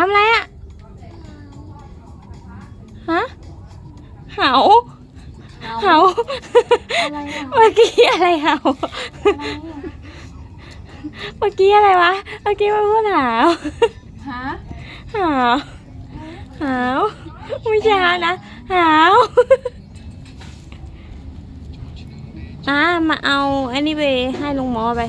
ทำอะไรอะ ฮะเหาเหาอะไรอะเมื่อกี้อะไรเหาเมื่อกี้อะไรวะ เมื่อกี้มันพูดหาวฮะหาวหาวไม่ใช่นะหาวอ่ามาเอาอันนี้ไปให้ลุงหมอไป